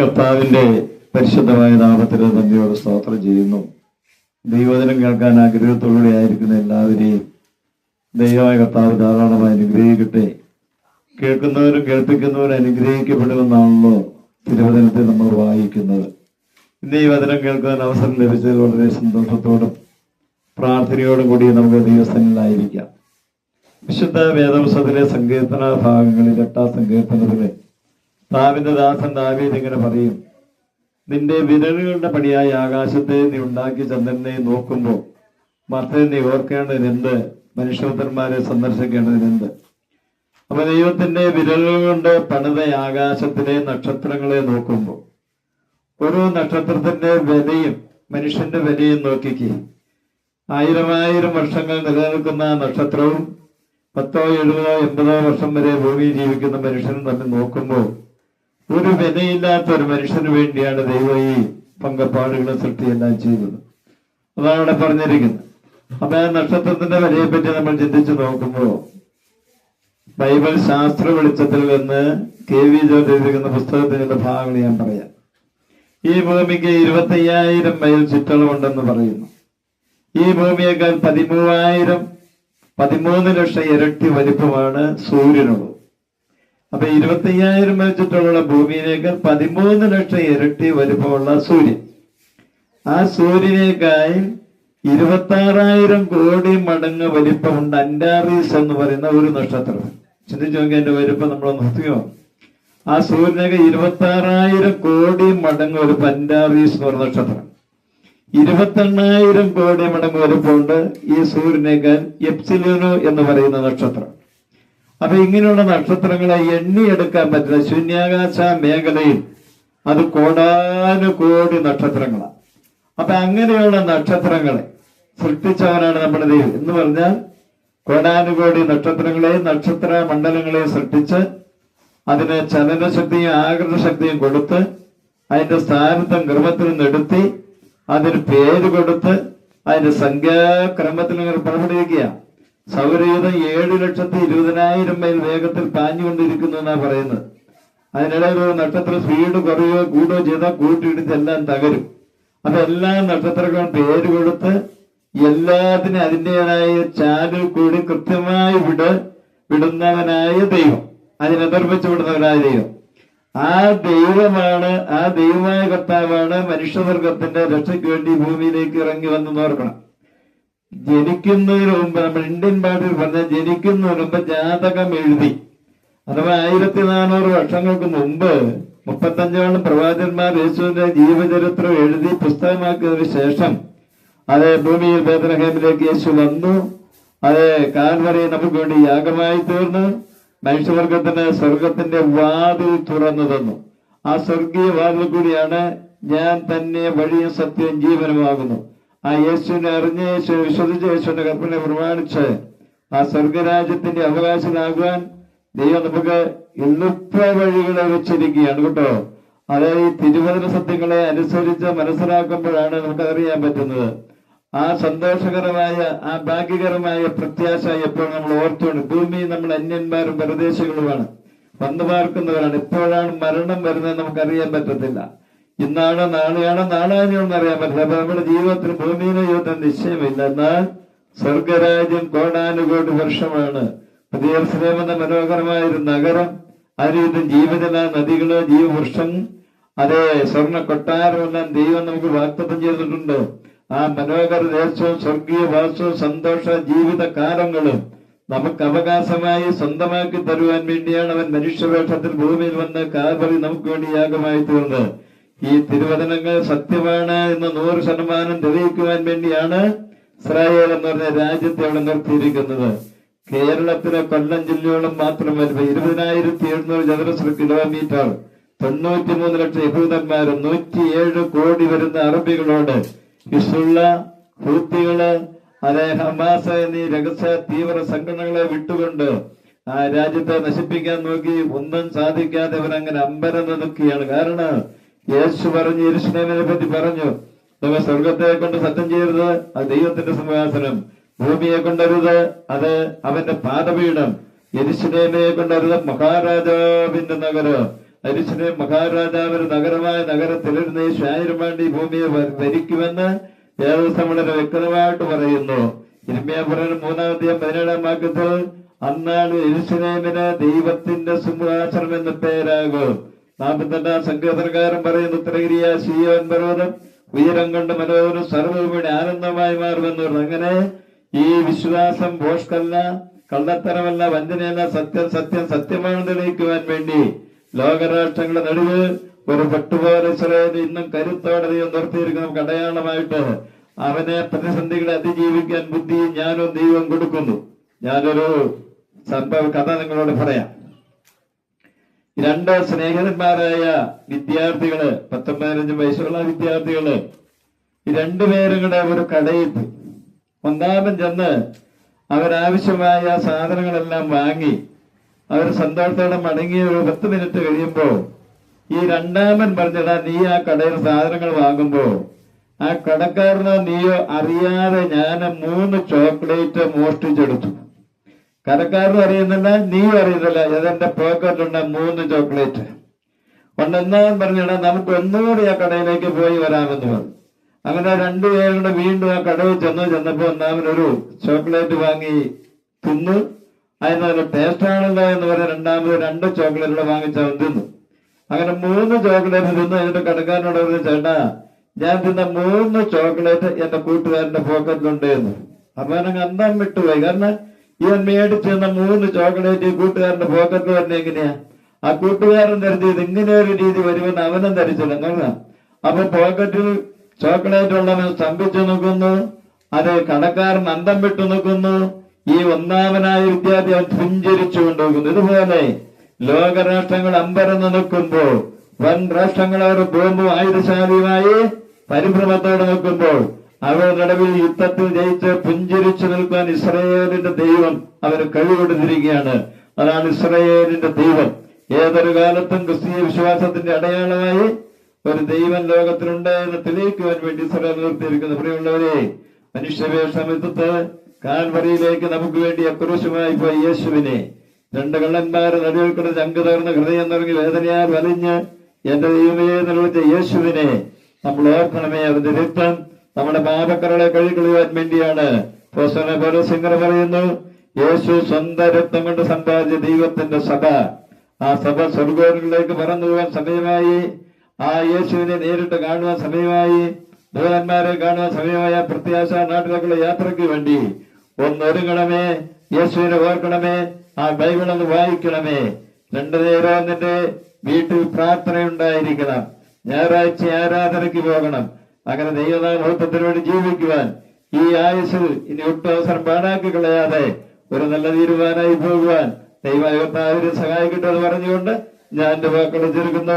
കർത്താവിന്റെ പരിശുദ്ധമായ നാമത്തിന് നന്ദിയോട് സ്തോത്രം ചെയ്യുന്നു. ദൈവദിനം കേൾക്കാൻ ആഗ്രഹത്തോടെ ആയിരിക്കുന്ന എല്ലാവരെയും ദൈവമായ കർത്താവ് ധാരാളമായി അനുഗ്രഹിക്കട്ടെ. കേൾക്കുന്നവരും കേൾപ്പിക്കുന്നവരും അനുഗ്രഹിക്കപ്പെടുമെന്നാണല്ലോ തിരുവചനത്തെ നമ്മൾ വായിക്കുന്നത്. ഇന്ന് ഈ വചനം കേൾക്കാൻ അവസരം ലഭിച്ചതിൽ വളരെ സന്തോഷത്തോടും പ്രാർത്ഥനയോടും കൂടി നമുക്ക് ദൈവസ്ഥനിലായിരിക്കാം. വിശുദ്ധ വേദവശത്തിലെ സങ്കീർത്തന ഭാഗങ്ങളിൽ എട്ടാം സങ്കീർത്തനത്തിലെ ദാവിന്റെ ദാസൻ ദാവീദ് ഇങ്ങനെ പറയും നിന്റെ വിരലുകളുടെ പടിയായ ആകാശത്തെ നീ ഉണ്ടാക്കി ചന്ദ്രനെ നോക്കുമ്പോൾ മർത്തനെ നീ ഓർക്കേണ്ടതിനെന്ത്? മനുഷ്യപുത്രന്മാരെ സന്ദർശിക്കേണ്ടതിനെന്ത്? അപ്പൊ ദൈവത്തിന്റെ വിരലുകൾ കൊണ്ട് പണിത ആകാശത്തിലെ നക്ഷത്രങ്ങളെ നോക്കുമ്പോൾ ഓരോ നക്ഷത്രത്തിന്റെ വിലയും മനുഷ്യന്റെ വിലയും നോക്കിക്ക്. ആയിരമായിരം വർഷങ്ങൾ നിലനിൽക്കുന്ന നക്ഷത്രവും പത്തോ എഴുപതോ എൺപതോ വർഷം വരെ ഭൂമിയിൽ ജീവിക്കുന്ന മനുഷ്യനും തമ്മിൽ നോക്കുമ്പോൾ ഒരു വിലയില്ലാത്ത ഒരു മനുഷ്യന് വേണ്ടിയാണ് ദൈവം ഈ പങ്കപ്പാടുകളും സൃഷ്ടിയെല്ലാം ചെയ്തത് അതാണ് അവിടെ പറഞ്ഞിരിക്കുന്നത്. അപ്പൊ ആ നക്ഷത്രത്തിന്റെ വിലയെ പറ്റി നമ്മൾ ചിന്തിച്ചു നോക്കുമ്പോൾ ബൈബിൾ ശാസ്ത്ര വെളിച്ചത്തിൽ നിന്ന് കെ വി ജോർജ് എഴുതിയിരിക്കുന്ന പുസ്തകത്തിന്റെ ഭാഗങ്ങൾ ഞാൻ പറയാം. ഈ ഭൂമിക്ക് ഇരുപത്തയ്യായിരം മൈൽ ചുറ്റളവുണ്ടെന്ന് പറയുന്നു. ഈ ഭൂമിയേക്കാൾ പതിമൂവായിരം പതിമൂന്ന് ലക്ഷം ഇരട്ടി വലിപ്പമാണ് സൂര്യനുള്ളത്. അപ്പൊ ഇരുപത്തയ്യായിരം മൈൽ ഭൂമിയിലേക്ക് പതിമൂന്ന് ലക്ഷം ഇരട്ടി വലിപ്പമുള്ള സൂര്യൻ. ആ സൂര്യനേക്കായി ഇരുപത്തി ആറായിരം കോടി മടങ്ങ് വലിപ്പമുണ്ട് അൻഡാറീസ് എന്ന് പറയുന്ന ഒരു നക്ഷത്രം. ചിന്തിച്ചു നോക്കി എന്റെ വലിപ്പം നമ്മൾ നിർത്തിയോ ആ സൂര്യനൊക്കെ ഇരുപത്തി ആറായിരം കോടി മടങ്ങ് ഒരു അൻഡാറീസ് എന്ന് പറയുന്ന നക്ഷത്രം. ഇരുപത്തെണ്ണായിരം കോടി മടങ്ങ് വലുപ്പമുണ്ട് ഈ സൂര്യനേക്കാൾ എപ്സിലോനോ എന്ന് പറയുന്ന നക്ഷത്രം. അപ്പൊ ഇങ്ങനെയുള്ള നക്ഷത്രങ്ങളെ എണ്ണിയെടുക്കാൻ പറ്റുന്ന ശൂന്യാകാശ മേഖലയിൽ അത് കോടാനുകോടി നക്ഷത്രങ്ങളാണ്. അപ്പൊ അങ്ങനെയുള്ള നക്ഷത്രങ്ങളെ സൃഷ്ടിച്ചവനാണ് നമ്മുടെ ദൈവം. എന്ന് പറഞ്ഞാൽ കോടാനുകോടി നക്ഷത്രങ്ങളെ നക്ഷത്ര മണ്ഡലങ്ങളെ സൃഷ്ടിച്ച് അതിന് ചലനശക്തിയും ആകർഷശക്തിയും കൊടുത്ത് അതിന്റെ സ്ഥാനത്തും ക്രമത്തിൽ നിന്നെടുത്തി അതിന് പേര് കൊടുത്ത് അതിന്റെ സംഖ്യാക്രമത്തിൽ ഇങ്ങനെ പുറപ്പെടുവിക്കുക സൗരയൂഥം ഏഴ് ലക്ഷത്തി ഇരുപതിനായിരം മൈൽ വേഗത്തിൽ പാഞ്ഞുകൊണ്ടിരിക്കുന്നു എന്നാ പറയുന്നത്. അതിനിടയിൽ ഒരു നക്ഷത്ര സ്പീഡ് കുറയോ കൂടോ ചെയ്താൽ കൂട്ടിയിടിച്ച് എല്ലാം തകരും. അപ്പൊ എല്ലാ നക്ഷത്രങ്ങളും പേര് കൊടുത്ത് എല്ലാത്തിനും അതിന്റെതായ ചാലിൽ കൂടി കൃത്യമായി വിട വിടുന്നവനായ ദൈവം. അതിനെതിർപ്പിച്ച് വിടുന്നവനായ ദൈവം. ആ ദൈവമാണ് ആ ദൈവമായ കർത്താവാണ് മനുഷ്യവർഗത്തിന്റെ രക്ഷയ്ക്ക് വേണ്ടി ഭൂമിയിലേക്ക് ഇറങ്ങി വന്നു ഓർക്കണം. ജനിക്കുന്നതിന് മുമ്പ് നമ്മൾ ഇന്ത്യൻ ഭാഷയിൽ പറഞ്ഞ ജനിക്കുന്നതിന് മുമ്പ് ജാതകം എഴുതി. അഥവാ ആയിരത്തി നാനൂറ് വർഷങ്ങൾക്ക് മുമ്പ് മുപ്പത്തഞ്ചോളം പ്രവാചകന്മാർ യേശുവിന്റെ ജീവചരിത്രം എഴുതി പുസ്തകമാക്കിയതിനു ശേഷം അത് ഭൂമിയിൽ ബേദനഹേമിലേക്ക് യേശു വന്നു. അത് കാൽവറി നമുക്ക് വേണ്ടി യാഗമായി തീർന്നു മനുഷ്യവർഗത്തിന് സ്വർഗത്തിന്റെ വാതിൽ തുറന്നു തന്നു. ആ സ്വർഗീയ വാതിൽ കൂടിയാണ് ഞാൻ തന്നെ വഴിയും സത്യവും ജീവനുമാകുന്നു. ആ യേശുവിനെ അറിഞ്ഞ യേശു വിശ്വസിച്ച യേശുവിന്റെ കൽപ്പന പ്രമാണിച്ച് ആ സ്വർഗരാജ്യത്തിന്റെ അവകാശനാകുവാൻ ദൈവം നമുക്ക് എളുപ്പ വഴികളെ വെച്ചിരിക്കുകയാണ് കേട്ടോ. അതായത് ഈ തിരുവചന സത്യങ്ങളെ അനുസരിച്ച് മനസ്സിലാക്കുമ്പോഴാണ് നമുക്ക് അറിയാൻ പറ്റുന്നത്. ആ സന്തോഷകരമായ ആ ഭാഗ്യകരമായ പ്രത്യാശ എപ്പോൾ നമ്മൾ ഓർത്തുകൊണ്ട് ഭൂമി നമ്മൾ അന്യന്മാരും പരദേശികളുമാണ്. വന്നു പാർക്കുന്നവരാണ്. ഇപ്പോഴാണ് മരണം വരുന്നത് നമുക്കറിയാൻ പറ്റത്തില്ല. ഇന്നാണ് നാളെയാണ് നാളാനെയാണെന്ന് അറിയാൻ പറ്റില്ല. അപ്പൊ നമ്മുടെ ജീവിതത്തിൽ ഭൂമിയിലെ ജീവിതത്തിൽ നിശ്ചയമില്ല. എന്നാൽ സ്വർഗരാജ്യം കോടാനുകോടി വർഷമാണ്. പുതിയ എന്ന മനോഹരമായ ഒരു നഗരം അതിന് ജീവജല നദികൾ ജീവവൃക്ഷം അതെ സ്വർണ കൊട്ടാരമെല്ലാം ദൈവം നമുക്ക് വാക്തത്വം ചെയ്തിട്ടുണ്ട്. ആ മനോഹര ദേശവും സ്വർഗീയ വാസവും സന്തോഷ ജീവിത കാലങ്ങളും നമുക്ക് അവകാശമായി സ്വന്തമാക്കി തരുവാൻ വേണ്ടിയാണ് അവൻ മനുഷ്യവേഷത്തിൽ ഭൂമിയിൽ വന്ന് കാൽവറി നമുക്ക് വേണ്ടി യാഗമായി തീർന്നത് ഈ തിരുവചനങ്ങൾ സത്യമാണ് എന്ന് നൂറ് ശതമാനം തെളിയിക്കുവാൻ വേണ്ടിയാണ് ഇസ്രായേൽ എന്ന് പറഞ്ഞ രാജ്യത്തെ അവിടെ നിർത്തിയിരിക്കുന്നത്. കേരളത്തിലെ കൊല്ലം ജില്ലയോളം മാത്രമല്ല ഇരുപതിനായിരത്തി എഴുന്നൂറ് ചതുരശ്ര കിലോമീറ്റർ തൊണ്ണൂറ്റി മൂന്ന് ലക്ഷം യഹൂദന്മാരും നൂറ്റിയേഴ് കോടി വരുന്ന അറബികളോട് ഇസുള്ള ഹൂത്തികൾ അതേ ഹമാസ എന്നീ രഹസ്യ തീവ്ര സംഘടനകളെ വിട്ടുകൊണ്ട് ആ രാജ്യത്തെ നശിപ്പിക്കാൻ നോക്കി ഒന്നും സാധിക്കാതെ അവരങ്ങനെ അമ്പരം നിൽക്കുകയാണ്. കാരണം യേശു പറഞ്ഞു യെരുശലേമിനെ പറ്റി പറഞ്ഞു. നിങ്ങൾ സ്വർഗത്തെ കൊണ്ട് സത്യം ചെയ്യരുത് അത് ദൈവത്തിന്റെ സിംഹാസനം. ഭൂമിയെ കൊണ്ടരുത് അത് അവന്റെ പാദപീഠം. യെരുശലേമയെ കൊണ്ടരുത് മഹാരാജാവിന്റെ നഗരം. അരിശിനെ മഹാരാജാവിന്റെ നഗരമായ നഗരത്തിലിരുന്ന് ഈ വേണ്ടി ഭൂമിയെ ഭരിക്കുമെന്ന് ദേവസ്വം വളരെ വ്യക്തമായിട്ട് പറയുന്നു. ഇരുമ്യാപുരം മൂന്നാമത്തെ പതിനേഴാം വാക്യത്തിൽ അന്നാണ് എരിശിനേമിന് ദൈവത്തിന്റെ സിംഹാസനം എന്ന പേരാകും. നാൽപ്പത്തെട്ടാം സങ്കീർത്തനക്കാരൻ പറയുന്ന ഉത്തരഗിരിയ സിയോൻ പർവതം ഉയരം കൊണ്ട് മനോഹരം സർവഭൂമിയുടെ ആനന്ദമായി മാറുമെന്ന് പറഞ്ഞു അങ്ങനെ ഈ വിശ്വാസം ഭോഷ്കല്ല കള്ളത്തരമല്ല വഞ്ചനയല്ല സത്യം സത്യം സത്യമാണെന്ന് തെളിയിക്കുവാൻ വേണ്ടി ലോകരാഷ്ട്രങ്ങളുടെ നടുവ് ഒരു പട്ടുപോലെ ഇന്നും കരുത്തോടെ ദൈവം നിർത്തിയിരിക്കുന്ന. നമുക്ക് അടയാളമായിട്ട് അവനെ പ്രതിസന്ധികളെ അതിജീവിക്കാൻ ബുദ്ധിയും ഞാനും ദൈവം കൊടുക്കുന്നു. ഞാനൊരു സംഭവ കഥ നിങ്ങളോട് പറയാം. രണ്ട് സ്നേഹിതന്മാരായ വിദ്യാർത്ഥികൾ പത്തൊമ്പതിനഞ്ച് വയസ്സുള്ള വിദ്യാർത്ഥികൾ രണ്ടുപേരും കൂടെ ഒരു കടയിൽ പോയി. ഒന്നാമൻ ചെന്ന് അവരാവശ്യമായ സാധനങ്ങളെല്ലാം വാങ്ങി അവർ സന്തോഷത്തോടെ മടങ്ങി ഒരു പത്ത് മിനിറ്റ് കഴിയുമ്പോൾ ഈ രണ്ടാമൻ പറഞ്ഞടാ നീ ആ കടയിൽ സാധനങ്ങൾ വാങ്ങുമ്പോൾ ആ കടക്കാരനോ നീയോ അറിയാതെ ഞാൻ മൂന്ന് ചോക്ലേറ്റ് മോഷ്ടിച്ചെടുത്തു കടക്കാരനും അറിയുന്നില്ല നീയും അറിയുന്നില്ല. ഏതെന്റെ പോക്കറ്റിലുണ്ട് മൂന്ന് ചോക്ലേറ്റ് ഒന്നെന്നാൻ പറഞ്ഞാൽ നമുക്ക് ഒന്നുകൂടി ആ കടയിലേക്ക് പോയി വരാമെന്ന് പറഞ്ഞു. അങ്ങനെ രണ്ടു പേരുടെ വീണ്ടും ആ കടയിൽ ചെന്നു. ചെന്നപ്പോ ഒന്നാമനൊരു ചോക്ലേറ്റ് വാങ്ങി തിന്നു. അതിന് നല്ല ടേസ്റ്റ് ആണല്ലോ എന്ന് പറഞ്ഞ രണ്ടാമത് രണ്ട് ചോക്ലേറ്റുകൾ വാങ്ങിച്ച് അവൻ തിന്നു. അങ്ങനെ മൂന്ന് ചോക്ലേറ്റ് തിന്നു. എന്നിട്ട് കടക്കാരനോട് പറഞ്ഞു ചേട്ടാ ഞാൻ തിന്ന മൂന്ന് ചോക്ലേറ്റ് എന്റെ കൂട്ടുകാരന്റെ പോക്കറ്റിലുണ്ട് എന്ന്. അപ്പൊ അവനങ്ങ് അന്തം വിട്ടുപോയി. കാരണം ഇവൻ മേടിച്ച് തന്ന മൂന്ന് ചോക്ലേറ്റ് ഈ കൂട്ടുകാരന്റെ പോക്കറ്റ് വരുന്ന എങ്ങനെയാ? ആ കൂട്ടുകാരൻ ധരിച്ചത് ഇങ്ങനെ ഒരു രീതി വരുമെന്ന് അവനും ധരിച്ചില്ല കാരണം അപ്പൊ പോക്കറ്റിൽ ചോക്ലേറ്റ് ഉള്ളവൻ സ്തംഭിച്ചു നിൽക്കുന്നു. അത് കടക്കാരൻ അന്തം വിട്ടു നിൽക്കുന്നു. ഈ ഒന്നാമനായ വിദ്യാർത്ഥി അവൻ പുഞ്ചരിച്ചു കൊണ്ടുപോകുന്നു ഇതുപോലെ ലോകരാഷ്ട്രങ്ങൾ അമ്പരന്ന് നിൽക്കുമ്പോൾ വൻ രാഷ്ട്രങ്ങൾ അവർ ബോംബും ആയുധശാലിയുമായി പരിഭ്രമത്തോടെ നിൽക്കുമ്പോൾ അവരുടെ നടുവിൽ യുദ്ധത്തിൽ ജയിച്ച് പുഞ്ചിരിച്ചു നിൽക്കാൻ ഇസ്രയേലിന്റെ ദൈവം അവർ കഴിവെടുത്തിരിക്കുകയാണ് അതാണ് ഇസ്രയേലിന്റെ ദൈവം. ഏതൊരു കാലത്തും ക്രിസ്തീയ വിശ്വാസത്തിന്റെ അടയാളമായി ഒരു ദൈവം ലോകത്തിലുണ്ട് എന്ന് തെളിയിക്കുവാൻ വേണ്ടി ഇസ്രായേൽ നിർത്തിയിരിക്കുന്നു. പ്രിയമുള്ളവരെ മനുഷ്യവേഷമെടുത്ത് കാൽവറിയിലേക്ക് നമുക്ക് വേണ്ടി അക്രോശമായി പോയി യേശുവിനെ രണ്ട് കള്ളന്മാർ നടുവിൽ കിടന്ന് ചങ്ക് തകർന്ന് ഹൃദയം തുടങ്ങി വേദനയാൽ വലിഞ്ഞ് എന്റെ ദൈവമേ നിലവിളിച്ച യേശുവിനെ നമ്മൾ ഓർക്കണമേ അവന്റെ രക്തം നമ്മുടെ പാപക്കറളെ കഴുകിക്കളയുവാൻ വേണ്ടിയാണ്. സിംഗർ പറയുന്നു യേശു സ്വന്തം രക്തം കൊണ്ട് സമ്പാദിച്ച ദൈവത്തിന്റെ സഭ. ആ സഭ സ്വർഗോകളിലേക്ക് പറന്നു പോകാൻ സമയമായി. ആ യേശുവിനെ നേരിട്ട് കാണുവാൻ സമയമായി. ദൂതന്മാരെ കാണുവാൻ സമയമായ പ്രത്യാശ നാട്ടിലേക്കുള്ള യാത്രയ്ക്ക് വേണ്ടി. ഒന്നൊരുങ്ങണമേ യേശുവിനെ ഓർക്കണമേ ആ ബൈബിൾ ഒന്ന് വായിക്കണമേ. രണ്ടു നേരം എന്നിട്ട് വീട്ടിൽ പ്രാർത്ഥന ഉണ്ടായിരിക്കണം ഞായറാഴ്ച ആരാധനയ്ക്ക് പോകണം. അങ്ങനെ ദൈവനാമഹത്വത്തിന് വേണ്ടി ജീവിക്കുവാൻ ഈ ആയുസ് ഇനി ഒട്ടും അവസരം പാഴാക്കി കളയാതെ ഒരു നല്ല തീരുമാനമായി പോകുവാൻ ദൈവ സഹായിക്കട്ടെ എന്ന് പറഞ്ഞുകൊണ്ട് ഞാൻ എന്റെ വാക്കുകൾ ചെറുക്കുന്നു